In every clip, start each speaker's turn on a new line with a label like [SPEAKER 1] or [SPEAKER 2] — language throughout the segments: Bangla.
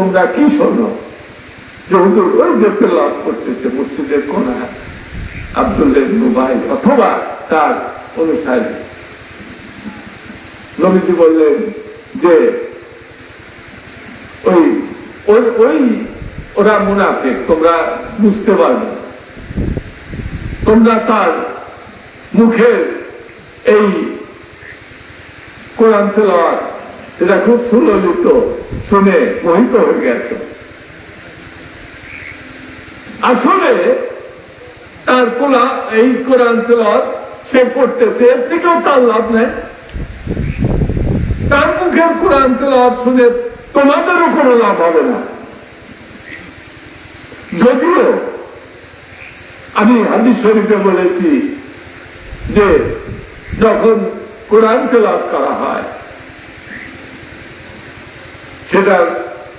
[SPEAKER 1] তোমরা কি শোনো? যে হুজুর ওই যে তেলাওয়াত করতেছে মসজিদের কোনায়। আব্দুল্লাহ ইবনু ভাই অথবা তার অনুসারী। নবীজি বললেন যে, ওই ওই ওই ওরা মুনাফিক, তোমরা বুঝতে পারবে। তোমরা তার মুখের এই কোরআন তেলাওয়াত এটা খুব সুললিত শুনে মোহিত হয়ে গেছে। আসলে তার কোলা এই কোরআন সে করতেছে এর থেকেও তার লাভ নেই। তার মুখের কোরআন তেলাওয়াত শুনে তোমাদেরও কোনো লাভ হবে না। যদিও আমি হাদিস শরীফে বলেছি যে যখন কোরআন তেলাওয়াত করা হয় সেটা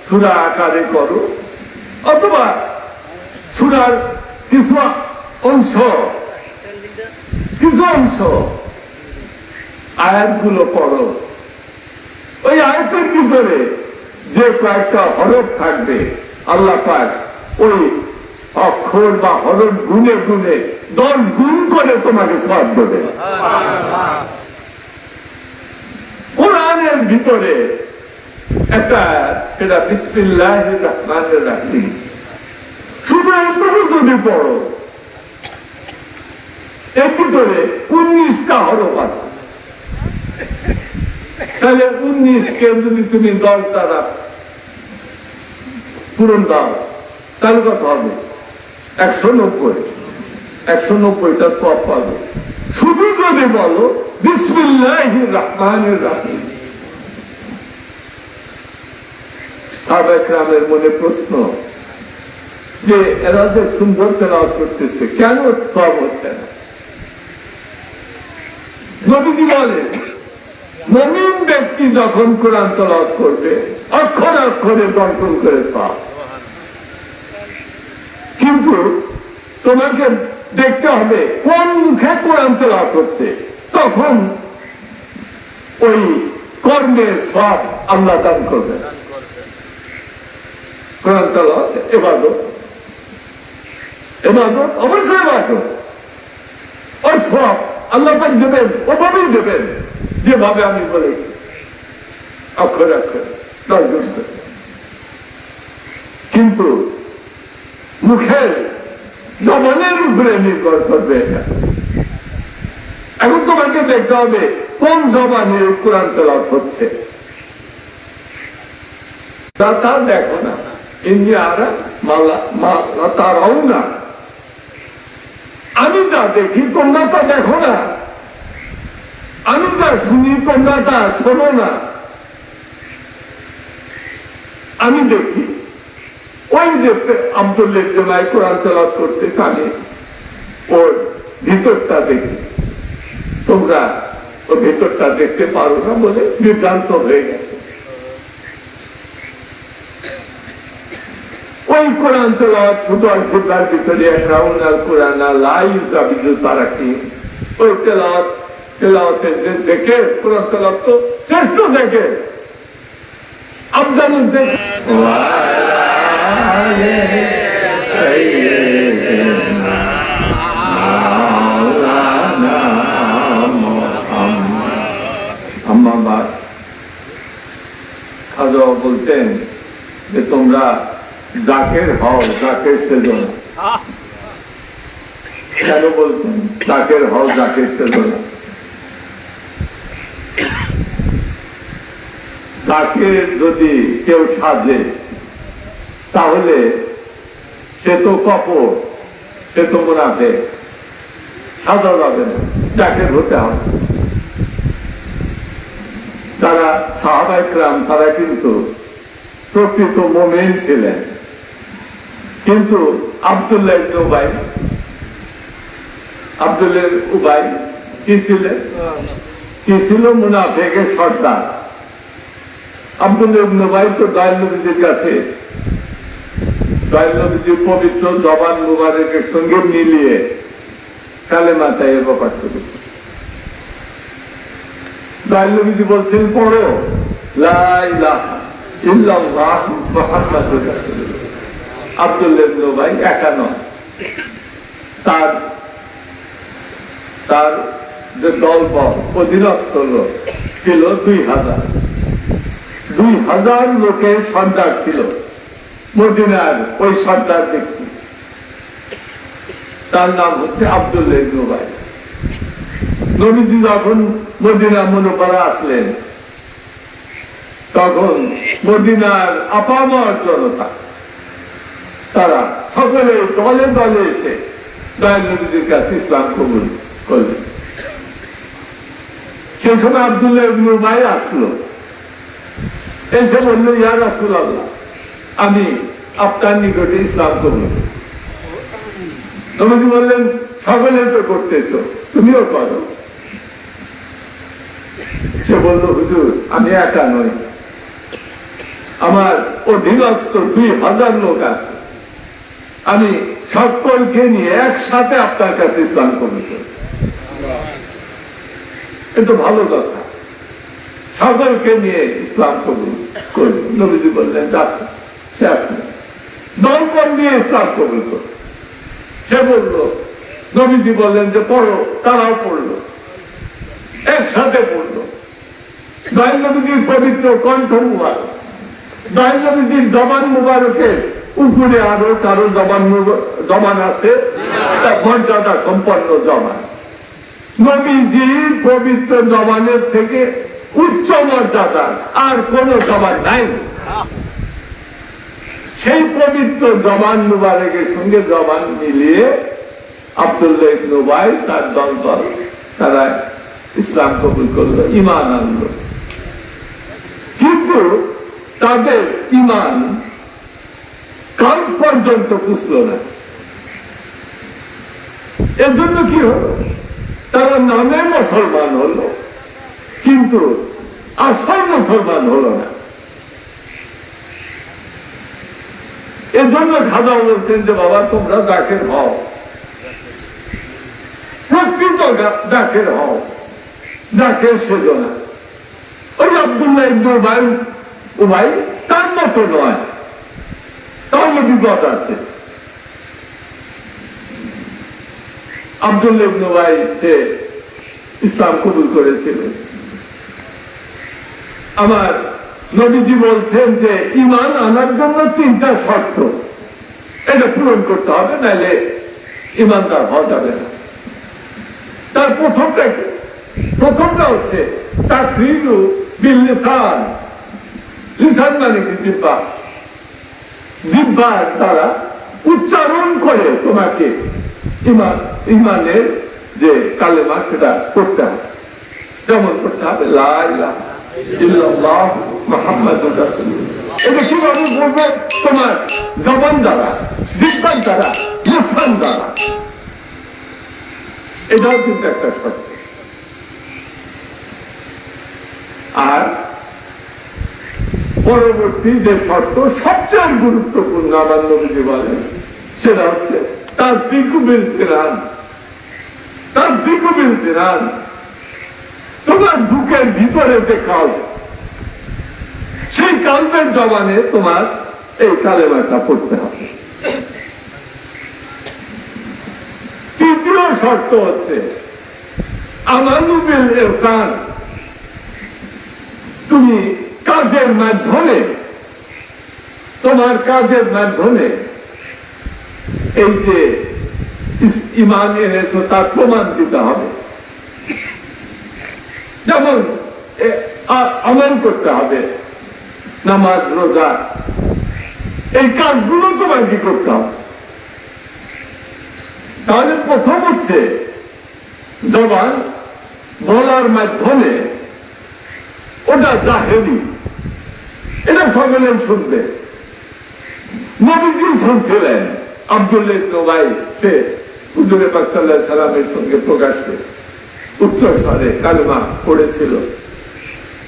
[SPEAKER 1] সুরা আকারে করো অথবা সুরার কিছু অংশ কিছু অংশ আয়াতগুলো পড়ো। ওই আয়াতের ভিতরে যে কয়েকটা হরফ থাকবে আল্লাহ পাক ওই অক্ষর বা হরফ গুনে গুনে দশ গুণ করে তোমাকে সব দেবে কোরআনের ভিতরে একটা এটা শুধু যদি তুমি দশ দ্বারা পূরণ দাও, তাহলে কত হবে? একশো নব্বই। একশো নব্বইটা সব পাবে। শুধু যদি বলো বিসমিল্লাহ রহমান রাহিম। সাবেক রামের মনে প্রশ্ন যে এরা যে সুন্দর তেলাওয়াত করতেছে, কেন সব হচ্ছে না? মমিন ব্যক্তি যখন কোরআন তলাত করবে, অক্ষর অক্ষরে দর্শন করে সব। কিন্তু তোমাকে দেখতে হবে কোন মুখে কোরআন তেলাওয়াত হচ্ছে তখন ওই কর্মের সব আল্লাহ দান করবে কোরআন আল্লাহ দেবেন, ওভাবেই দেবেন, যেভাবে আমি বলেছি। অক্ষর অক্ষর কিন্তু মুখের জবানের উপরে নির্ভর করবে এটা। এখন তোমাকে দেখতে হবে কোন জবানে কোরআন তেলাওয়াত হচ্ছে। তা দেখো না। ইন্ডিয়ারা মালা মালা তারাও না। আমি যা দেখি তোমরা তা দেখো না। আমি যা শুনি তোমরা তা শোনো না। আমি দেখি ওই যে আব্দুল্লের জমায় কোরআন তেলাত করতে আমি ওর ভিতরটা দেখি। তোমরা ও ভিতরটা দেখতে পারো না বলে বিভ্রান্ত হয়ে গেছে ওই কোরআন তেলাওয়াত শুধু আছে তার ভিতরে একরাউন আল কোরআন লাই তারাকি ওই তেলাওয়াত তেলাওয়াতের যে তেলাওয়াত তো শ্রেষ্ঠ খাজা বলতেন যে তোমরা জাকের হও জাকের সেজন কেন বলতেন জাকের হও জাকের সেজন জাকের যদি কেউ সাজে তাহলে সে তো কপর সে তো মোনাফে। সাজা যাবে না জাকের হতে হবে। তারা সাহাবাইকরাম তারা কিন্তু প্রকৃত মোমেন ছিলেন। কিন্তু আবদুল্লাহ উবাই আবদুল্লাহ উবাই কি ছিলেন কি ছিল? মুনাফেকের সর্দার। আবদুল্লাহ উবাই তো দয়াল নবীজির কাছে। দয়াল নবীজির পবিত্র জবান মুবারকের সঙ্গে মিলিয়ে কালেমা তাই প্রকাশ করেছে দয়াল নবীজি বলছেন, পড়ো। লা ইলাহা ইল্লাল্লাহ মুহাম্মাদুর রাসূলুল্লাহ। আব্দুল্লাহ ইবনে উবাই একা নয় তার তার যে দল বল অধীনস্থ লোক ছিল দুই হাজার। দুই হাজার লোকের সর্দার ছিল। মদিনার ওই সর্দার ব্যক্তি। তার নাম হচ্ছে আব্দুল্লাহ উবাই নবীজি যখন মদিনা মনোপাড়া আসলেন, তখন মদিনার আপামর জনতা তারা সকলে দলে দলে এসে দয়াল নবীজির কাছে ইসলাম কবুল করলেন। সে সময় আবদুল্লাহ ইবনে উবাই আসলো। এসে বলল, ইয়া রাসূলুল্লাহ, আমি আপনার নিকটে ইসলাম কবুল। নবীজি বললেন, সকলে তো করতেছো, তুমিও করো। সে বলল, হুজুর, আমি একা নই। আমার অধীনস্থ দুই হাজার লোক আছে। আমি সকলকে নিয়ে একসাথে আপনার কাছে ইসলাম কবুল করি। কিন্তু ভালো কথা। সকলকে নিয়ে ইসলাম কবুল নবীজি বললেন দলবল নিয়ে ইসলাম কবুল করো। সে বলল, নবীজি বললেন যে, পড়ো, তারাও পড়ল। একসাথে পড়ল। দয়াল নবীজির পবিত্র কণ্ঠ মুবারক। দয়াল নবীজির জবান মুবারকের উপরে আরও কারও জবান মুবা- জবান আছে? মর্যাদা সম্পন্ন জবান। নবীজির পবিত্র জবানের থেকে উচ্চ মর্যাদা, আর কোন জবান নাই। সেই পবিত্র জবান মুবারকের সঙ্গে জবান মিলিয়ে আব্দুল্লাহ ইবনে উবাই তার দল দল তারা ইসলাম কবুল করল ইমান আনলো। কিন্তু তাদের ইমান কাল পর্যন্ত বুঝলো না। এজন্য কি হলো? তারা নামে মুসলমান হলো, কিন্তু আসল মুসলমান হলো না। এজন্য খাদা বলতেন যে, বাবা, তোমরা জাকের হও। প্রকৃত জাকের হও। জাকের সেজো না। ওই আব্দুল্লাহ ইবনে উবাই উবাই তার মতো নয়। তাহলে বিপদ আছে। আব্দুল্লাহ ইবনে সে ইসলাম কবুল করেছিল। আমার নবীজি বলছেন যে ইমান আনার জন্য তিনটা শর্ত। এটা পূরণ করতে হবে, নাহলে ইমানদার হওয়া যাবে না। তার প্রথমটা কি? প্রথমটা হচ্ছে তার ত্রিলু বিল লিসান মানে কি? জিব্বা। জিব্বার দ্বারা উচ্চারণ করে তোমাকে। ইমান ইমানের যে কালেমা, সেটা করতে হবে। যেমন করতে হবে তোমার জবান দ্বারা দ্বারা আর পরবর্তী যে শর্ত সবচেয়ে গুরুত্বপূর্ণ আমার নবীজি বলেন, সেটা হচ্ছে তোমার বুকের ভিতরে যে কাল সেই জবানে তোমার এই কালেমাটা পড়তে হবে। তৃতীয় শর্ত হচ্ছে আমানুবিল ইরকান তুমি কাজের মাধ্যমে, তোমার কাজের মাধ্যমে, এই যে ইমান এনেছো, তার প্রমাণ দিতে হবে। যেমন আমল করতে হবে, নামাজ, রোজা, এই কাজগুলো তোমাকে করতে হবে? তাহলে প্রথম হচ্ছে, জবান বলার মাধ্যমে, ওটা জাহেরি এটা সকলে শুনবে নবীজি শুনছিলেন আব্দুল্লাহ সে হুজুরে পাক সাল্লাল্লাহু আলাইহি সাল্লামের সঙ্গে প্রকাশ্যে উচ্চ স্বরে কালেমা পড়েছিল।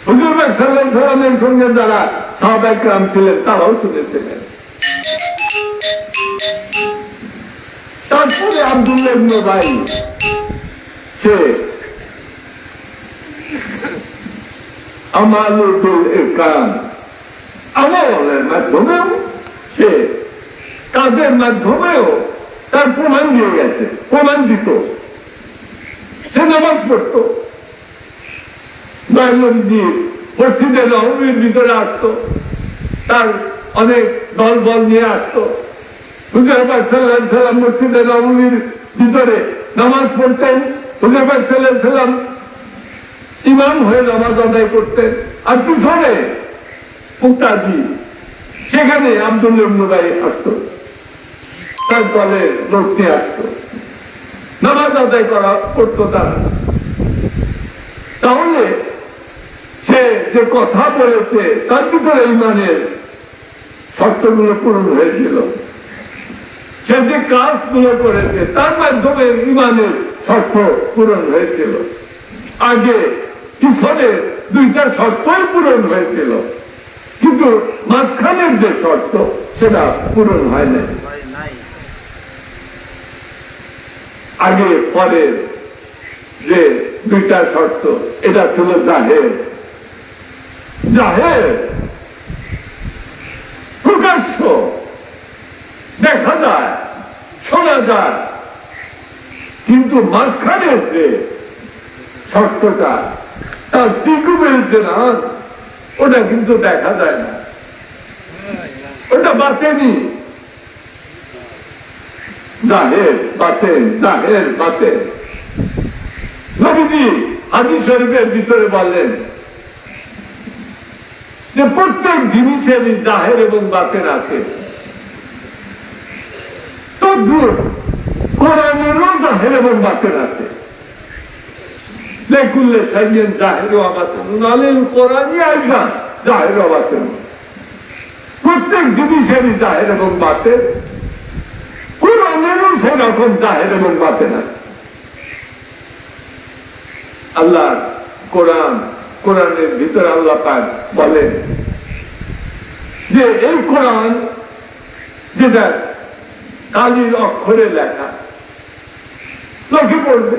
[SPEAKER 1] হুজুর সাল্লামের সঙ্গে যারা ছিলেন, তারাও শুনেছিলেন। তারপরে আব্দুল্লাহ সে আমালুল আমলের মাধ্যমেও সে কাজের মাধ্যমেও তার প্রমাণ দিয়ে গেছে প্রমাণ দিত সে নামাজ পড়তো। মসজিদে নবমীর ভিতরে আসতো, তার অনেক দল বল নিয়ে আসতো। সাল্লাহ সাল্লাম মসজিদে নবমীর ভিতরে নামাজ পড়তেন। হুজুরবাগ সাল্লাহ সাল্লাম ইমাম হয়ে নামাজ আদায় করতেন। আর পিছনে মুক্তাদি সেখানে আব্দুল ভাই আসতো তার দলে লোক নিয়ে আসতো। নামাজ আদায় করা করতো তারা। তাহলে সে যে কথা বলেছে, তার ভিতরে ইমানের শর্তগুলো পূরণ হয়েছিল। সে যে কাজ কাজগুলো করেছে, তার মাধ্যমে ইমানের শর্ত পূরণ হয়েছিল। আগে পিছনের দুইটা শর্তই পূরণ হয়েছিল। কিন্তু মাঝখানের যে শর্ত, সেটা পূরণ হয় না আগে পরের যে দুইটা শর্ত, এটা ছিল জাহের। জাহের প্রকাশ্য, দেখা যায়, শোনা যায়। কিন্তু মাঝখানের যে শর্তটা তার দিকু বেলছে না ওটা কিন্তু দেখা যায় না। ওটা বাতেনি। জাহের, বাতেন জাহের, বাতেন। নবীজি হাজি শরীফের ভিতরে বললেন যে প্রত্যেক জিনিসেরই জাহের এবং বাতেন আছে। তদ্ভুত কোরআনেরও জাহের এবং বাতেন আছে। লেকুল্লে সাইয়েন জাহের ও বাতেন নালিল কোরআনই আইজান জাহের ও প্রত্যেক জিনিসেরই জাহের এবং বাতেন। কোরআনেরও সেরকম জাহের এবং বাতেন আছে। আল্লাহ কোরআন, কোরআনের ভিতরে আল্লাহ পাক বলেন যে, এই কোরআন যেটা কালির অক্ষরে লেখা, লোকে পড়বে।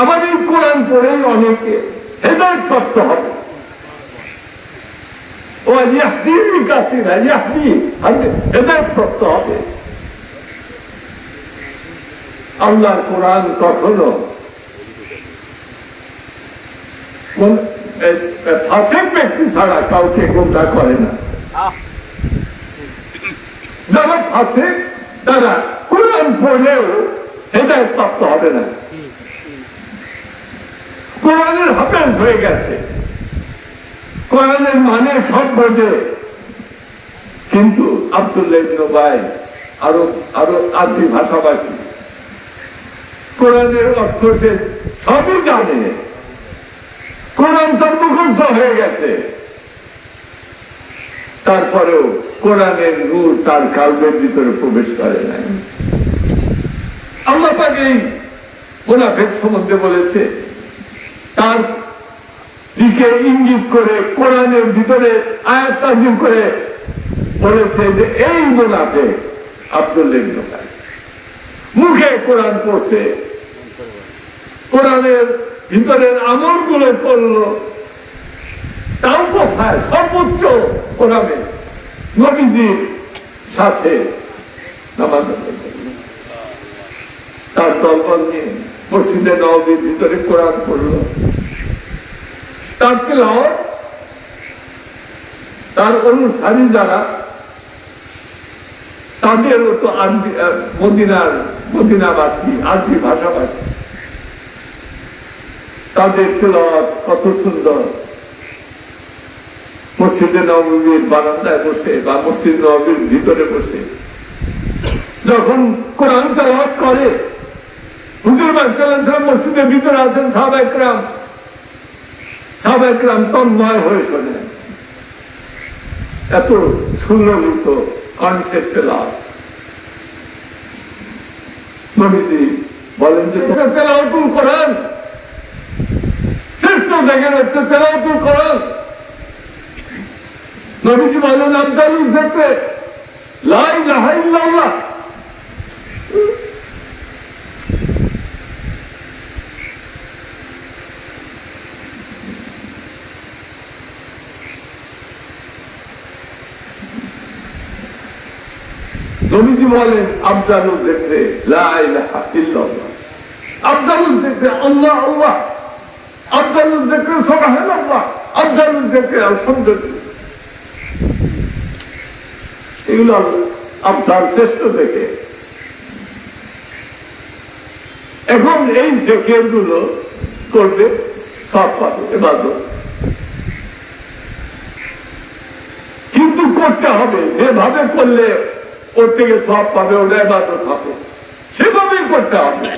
[SPEAKER 1] আবার এই কোরআন পড়েই অনেকে হেদায়ত প্রাপ্ত হবে। ও ইয়াহদি কাসিরা, ইয়াহদি প্রাপ্ত হবে। আল্লাহর কোরআন কখনো ফাসেক ব্যক্তি ছাড়া কাউকে গোমরা করে না। যারা ফাসেক তারা কোরআন পড়লেও হেদায়ত প্রাপ্ত হবে না। কোরআনের হাফেজ হয়ে গেছে। কোরআনের মানে সব বোঝে। কিন্তু আব্দুল্লাহ ভাই আরও আরও আরবি ভাষাভাষী। কোরআনের অর্থ সে সবই জানে। কোরআন তার মুখস্থ হয়ে গেছে। তারপরেও কোরআনের নূর তার কালবের ভিতরে প্রবেশ করে নাই। আল্লাহ পাক এই মুনাফেক সম্বন্ধে বলেছে তার দিকে ইঙ্গিত করে, কোরআনের ভিতরে আয়াত করে বলেছে যে, এই মুনাফেক আব্দুল্লাহ ইবনে মুখে কোরআন পড়ছে। কোরআনের ভিতরের আমলগুলো করল। তাও কোথায়? সর্বোচ্চ কোরআনে নবীজির সাথে নামাজ তার দলবল নিয়ে মসজিদে নবীর ভিতরে কোরআন পড়ল। তার তেলাওয়াত তার অনুসারী যারা তাদেরও তো মদিনার, মদিনাবাসী, আরবি ভাষাভাষী। তাদের তেলাওয়াত কত সুন্দর। মসজিদে নবীর বারান্দায় বসে বা মসজিদ নবীর ভিতরে বসে। যখন কোরআন তেলাওয়াত করে হুজুর বাসাল্লাম মসজিদের ভিতরে আছেন সাহাবাইকরাম সাহাবাইকরাম তন্ময় হয়ে শোনেন এত সুললিত কণ্ঠের তেলাওয়াত। নবীজি বলেন যে তেলাওয়াতুল কোরআন শ্রেষ্ঠ দেখেন হচ্ছে তেলাওয়াতুল কোরআন। নবীজি বলেন, আফজালুল জিকরে লা ইলাহা নবীজি বলেন, আফজালুল জিকরে, লা ইলাহা ইল্লাল্লাহ। আফজালুল জিকরে, আল্লাহ আল্লাহ আফজালুল জিকরে, সুবহানাল্লাহ। আফজালুল জিকরে, আলহামদুলিল্লাহ। এগুলো আফজাল শ্রেষ্ঠ থেকে এখন এই জেকেরগুলো করবে, সব পাবে এবার কিন্তু করতে হবে, যেভাবে করলে ওর থেকে সব পাবে, ওটা এবাদত হবে সেভাবেই করতে হবে।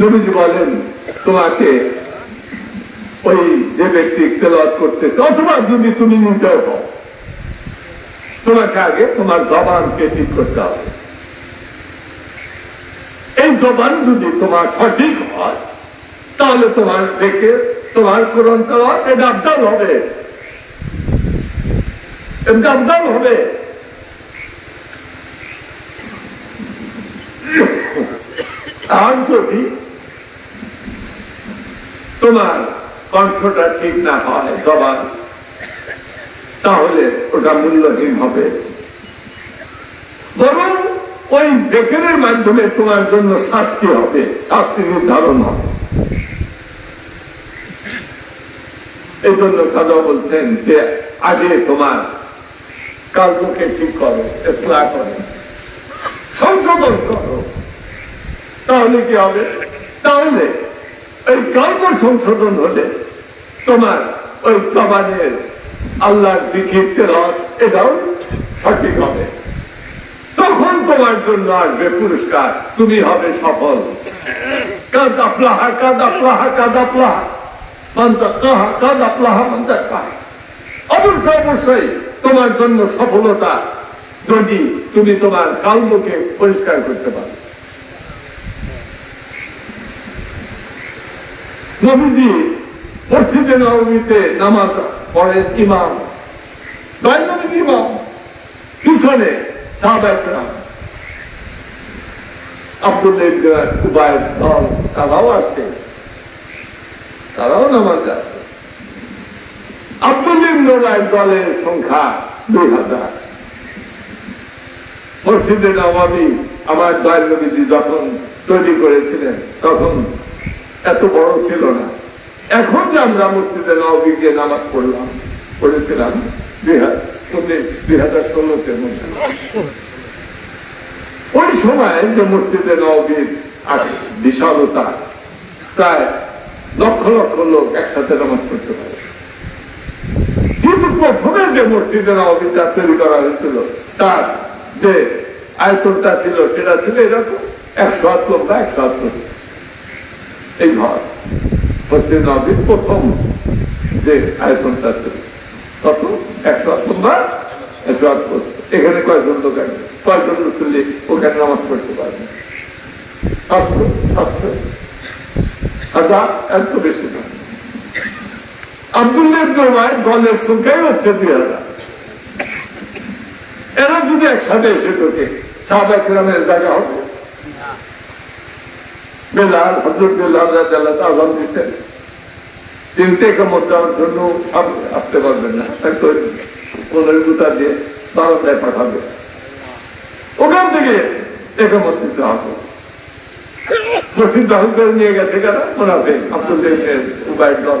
[SPEAKER 1] নবীজি বলেন, তোমাকে ওই যে ব্যক্তি তেলাওয়াত করতেছে, অথবা যদি তুমি নিজেও হও, তোমাকে আগে তোমার জবানকে ঠিক করতে হবে। এই জবান যদি তোমার সঠিক হয়, তাহলে তোমার থেকে তোমার কোরআন এটা আফজাল হবে। এটা হবে আর যদি তোমার কণ্ঠটা ঠিক না হয় জবান তাহলে ওটা মূল্যহীন হবে বরং ওই জেকেরের মাধ্যমে তোমার জন্য শাস্তি হবে শাস্তি নির্ধারণ হবে এই জন্য কাজা বলছেন যে আগে তোমার কালকে ঠিক করো ইসলাম করো। সংশোধন করো। তাহলে কি হবে? তাহলে এই কর্ম সংশোধন হলে তোমার ওই জবানের আল্লাহর এটাও সঠিক হবে। তখন তোমার জন্য আসবে পুরস্কার। তুমি হবে সফল। কাদ আপলাহা কাদ মঞ্চাহা অবশ্যই অবশ্যই। তোমার জন্য সফলতা যদি তুমি তোমার কালকে পরিষ্কার করতে পারো। নবীজি মসজিদে নবমীতে নামাজ পড়েন ইমাম। দৈনন্দিন ইমাম। পিছনে সাহাবাহাম আব্দুল্লাহ উবায়ের দল তারাও আসে। তারাও নামাজ আসে দলের সংখ্যা দুই হাজার। নবাবী আমার যখন তৈরি করেছিলেন, তখন এত বড় ছিল না। এখন যে আমরা মসজিদে নবী গিয়ে নামাজ পড়লাম, পড়েছিলাম দুই হাজার ষোলোতে ওই সময় যে মসজিদে আছে বিশালতা, প্রায় লক্ষ লক্ষ লোক একসাথে নামাজ পড়তে পারে। কিন্তু প্রথমে যে মসজিদে নবীটা তৈরি করা হয়েছিল। তার যে আয়তনটা ছিল, সেটা ছিল এরকম, একশো হাত লম্বা একশো হাত এই ঘর, মসজিদ নবীর প্রথম যে আয়তনটা ছিল। তত একশো হাত লম্বা একশো প্রস্থ। এখানে কয়েকজন লোক আছে? কয়েকজন মুসল্লি ওখানে নামাজ পড়তে পারবে? সাতশো সাতশো? হাজার এত বেশি না। আব্দুল্লাহ জমায় দলের সংখ্যাই হচ্ছে দুই হাজার এরা যদি একসাথে এসে ঢোকে সাহাবাহ গ্রামের জায়গা হবে। বেলাল হজরত বেলাল রাজাল্লাহ আজাম দিচ্ছেন। তিনটে দেওয়ার জন্য আসতে পারবেন না। কোনের গুতা দিয়ে বারোটায় পাঠাবে। ওখান থেকে একমত দিতে হবে। করে নিয়ে গেছে কেন? মোনাফে আব্দুল উবাইর দল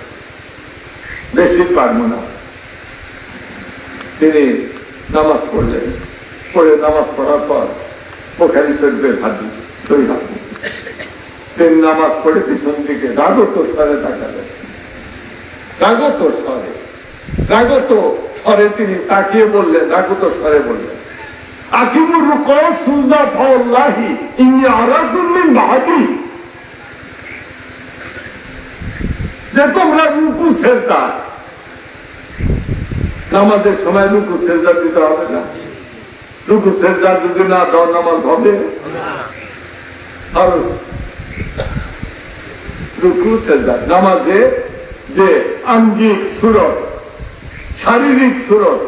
[SPEAKER 1] বেশি পারব না। তিনি নামাজ পড়লেন। পড়ে নামাজ পড়ার পর পোখারি শরীফের হাদিস সই হাদিস। তিনি নামাজ পড়ে পিছন দিকে রাগত স্বরে তাকালেন। রাগত স্বরে রাগত স্বরে তিনি তাকিয়ে বললেন, রাগত স্বরে বললেন, আকিমুর রুকু সুন্দর ফাওয়াল্লাহি ইন্নী আরাকুম মিন যে তোমরা রুকু সেজদা। নামাজের সময় রুকু সেজদা দিতে হবে না। রুকু সেজদা যদি না দাও, নামাজ হবে। রুকু সেজদা। নামাজে যে আঙ্গিক সুরত, শারীরিক সুরত,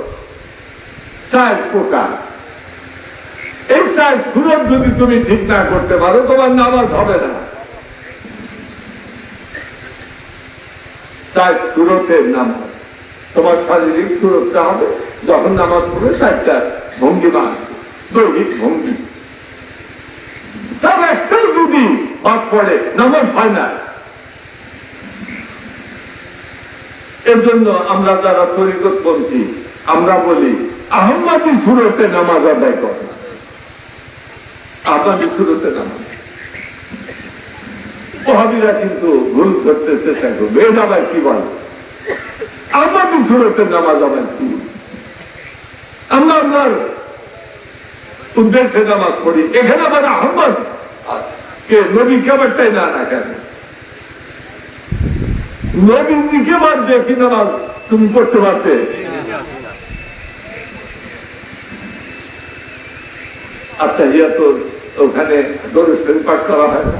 [SPEAKER 1] চার প্রকার। এই চার সুরত যদি তুমি ঠিক না করতে পারো, তোমার নামাজ হবে না। চার সুরতের নামাজ তোমার শারীরিক সুরতটা হবে যখন নামাজ পড়বে চারটা ভঙ্গিমা দৈহিক ভঙ্গি। তার একটাই যদি বাদ পড়ে, নামাজ হয় না। এর জন্য আমরা যারা তরিকত বলছি, আমরা বলি, আহম্মাদি সুরতে নামাজ আদায় কর। আহম্মাদি সুরতে নামাজ। ওহাবিরা কিন্তু ভুল করতে চেষ্টা করবে আবার কি বলে? আহম্মাদি সুরতে নামাজ আবার কি আমরা আপনার উদ্দেশ্যে নামাজ পড়ি। এখানে আবার আহম্মদ কে নবী কেবারটাই না না কেন? নবীজিকে বাদ দিয়ে কি নামাজ তুমি পড়তে পারতে আচ্ছা ইয়া তো ওখানে দরুদ শরীফ পাঠ করা হয় না?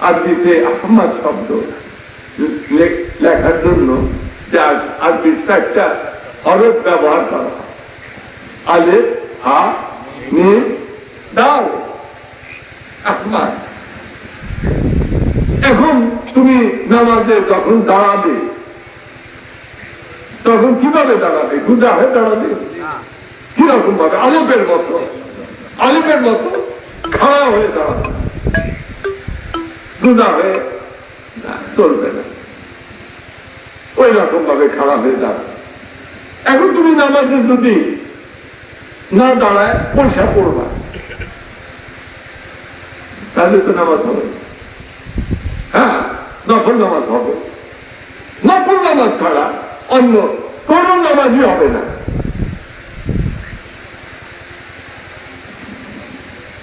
[SPEAKER 1] আরবিতে আহমদ শব্দ লেখার জন্য যে আর- আরবির চারটা হরফ ব্যবহার করা আলে হা মিম দাল আহমদ। এখন তুমি নামাজে যখন দাঁড়াবে, তখন কীভাবে দাঁড়াবে? গুজা হয়ে দাঁড়াবে? কীরকম ভাবে আলোপের মতো। আলোপের মতো খাড়া হয়ে দাঁড়াবে। গুজা হয়ে চলবে না। ওই রকম ভাবে খাড়া হয়ে দাঁড়াবে এখন তুমি নামাজে যদি না দাঁড়ায়, পয়সা পড়বা। তাহলে তো নামাজ হবে। হ্যাঁ নফল নামাজ হবে। নফল নামাজ ছাড়া অন্য কোন নামাজই হবে না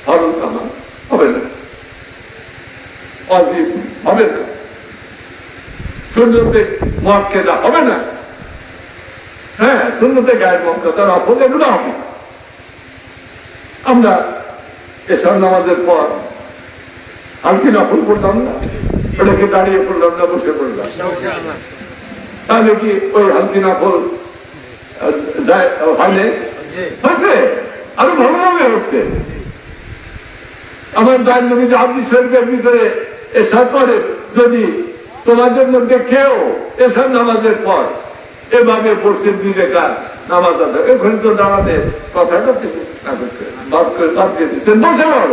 [SPEAKER 1] ফরজ নামাজ হবে না হবে না। মক্কেদা হবে না। হ্যাঁ সুন্নতে গায়ের হবে। আমরা এসব নামাজের পর নফল করতাম না? ওটাকে দাঁড়িয়ে পড়লাম না, বসে পড়লাম। তাহলে কি ওই হালকি যায় হয়নি হচ্ছে আরও হচ্ছে। আমার দান নবী আব্দি শরীফের ভিতরে এসা করে যদি তোমাদের মধ্যে কেউ এসব নামাজের পর এভাবে বসে দুই রেখা নামাজ আদায় এখানে তো দাঁড়াতে কথাটা করে, বাস করে দিচ্ছেন বসে নফল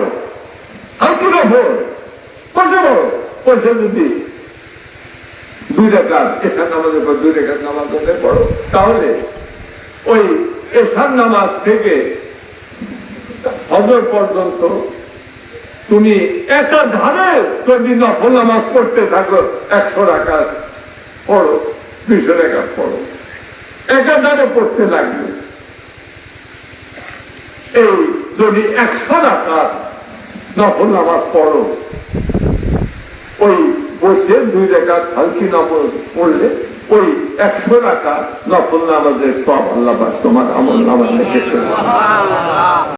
[SPEAKER 1] বসে পড়ো। বসে যদি দুই রেখাত এসার নামাজের পর দুই রেখাত নামাজ আদায় পড়ো তাহলে ওই এসার নামাজ থেকে হজর পর্যন্ত তুমি একাধারে যদি নফল নামাজ পড়তে থাকো, একশো টাকা পড়ো, দুইশো টাকা পড়ো একাধারে পড়তে লাগবে এই যদি একশো টাকা নফল নামাজ পড়ো, ওই বসে দুই রেখা হালকি নামাজ পড়লে ওই একশো টাকা নফল নামাজের সব আল্লাহ তোমার আমল নামাজ।